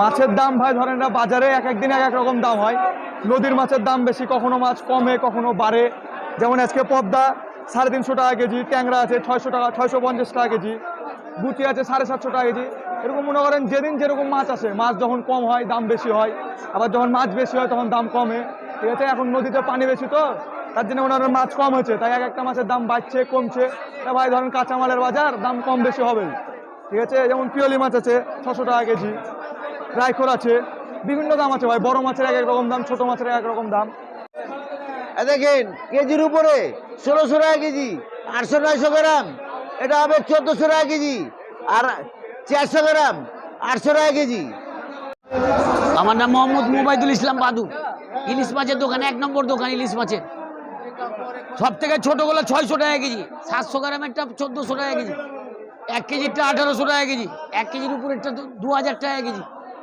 মাছের দাম ভাই ধরেন না, বাজারে এক এক দিন এক এক রকম দাম হয়। নদীর মাছের দাম বেশি, কখনো মাছ কমে, কখনো বাড়ে। যেমন আজকে পদ্মা, সাড়ে তিনশো টাকা কেজি, ট্যাংরা আছে ছয়শো টাকা, ছয়শো পঞ্চাশ টাকা কেজি, গুটি আছে সাড়ে সাতশো টাকা কেজি। এরকম মনে করেন যেদিন যেরকম মাছ আসে, মাছ যখন কম হয়, দাম বেশি হয়। আবার যখন মাছ বেশি হয়, তখন দাম কমে। ঠিক আছে, এখন নদীতে পানি বেশি তো, তার জন্য মনে করেন মাছ কম হয়েছে তাই এক একটা মাছের দাম বাড়ছে, কমছে। তা ভাই ধরেন কাঁচামালের বাজার, দাম কম বেশি হবেই। ঠিক আছে, যেমন পিওলি মাছ আছে, ছশো টাকা কেজি। রাইখোর আছে বিভিন্ন দাম আছে ভাই বড় মাছের এক এক রকম দাম ছোট মাছের এক এক রকম দাম। এ দেখেন কেজির উপরে ষোলোশো টাকা কেজি আটশো নয়শো গ্রাম এটা হবে চোদ্দোশো টাকা কেজি আর চারশো গ্রাম আটশো টাকা কেজি। আমার নাম মোহাম্মদ মুবাইদুল ইসলাম বাদু। ইলিশ মাছের দোকান এক নম্বর দোকান ইলিশ মাছের। সব থেকে ছোটোগুলো ছয়শো টাকা কেজি সাতশো গ্রামেরটা চোদ্দোশো টাকা কেজি। এক কেজিরটা আঠারোশো টাকা কেজি এক কেজির উপরেরটা দু- দু হাজার টাকা কেজি।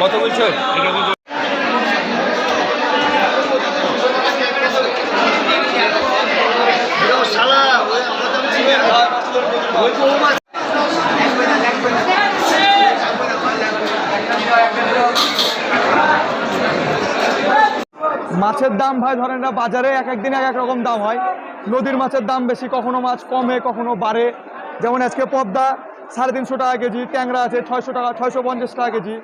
কত বলছো? মাছের দাম ভাই ধরেন না, বাজারে এক এক দিন এক এক রকম দাম হয়। নদীর মাছের দাম বেশি, কখনো মাছ কমে, কখনো বাড়ে। যেমন আজকে পদ্মা, সাড়ে তিনশো টাকা কেজি, ট্যাংরা আছে ছয়শো টাকা, ছয়শো পঞ্চাশ টাকা কেজি।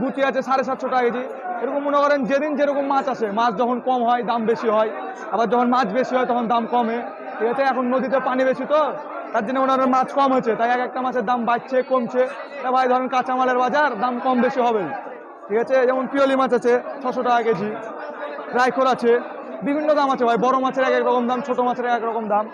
গুটি আছে সাড়ে সাতশো টাকা কেজি। এরকম মনে করেন যেদিন যেরকম মাছ আসে, মাছ যখন কম হয়, দাম বেশি হয়। আবার যখন মাছ বেশি হয়, তখন দাম কমে। ঠিক আছে, এখন নদীতে পানি বেশি তো, তার জন্য করেন মাছ কম হয়েছে তাই এক একটা মাছের দাম বাড়ছে, কমছে। তা ভাই, ধরেন কাঁচামালের বাজার, দাম কম বেশি হবেই ঠিক আছে, যেমন পিওলি মাছ আছে, ছশো টাকা কেজি। রাইখোর আছে, বিভিন্ন দাম আছে ভাই। বড় মাছের এক এক রকম দাম, ছোট মাছের এক রকম দাম।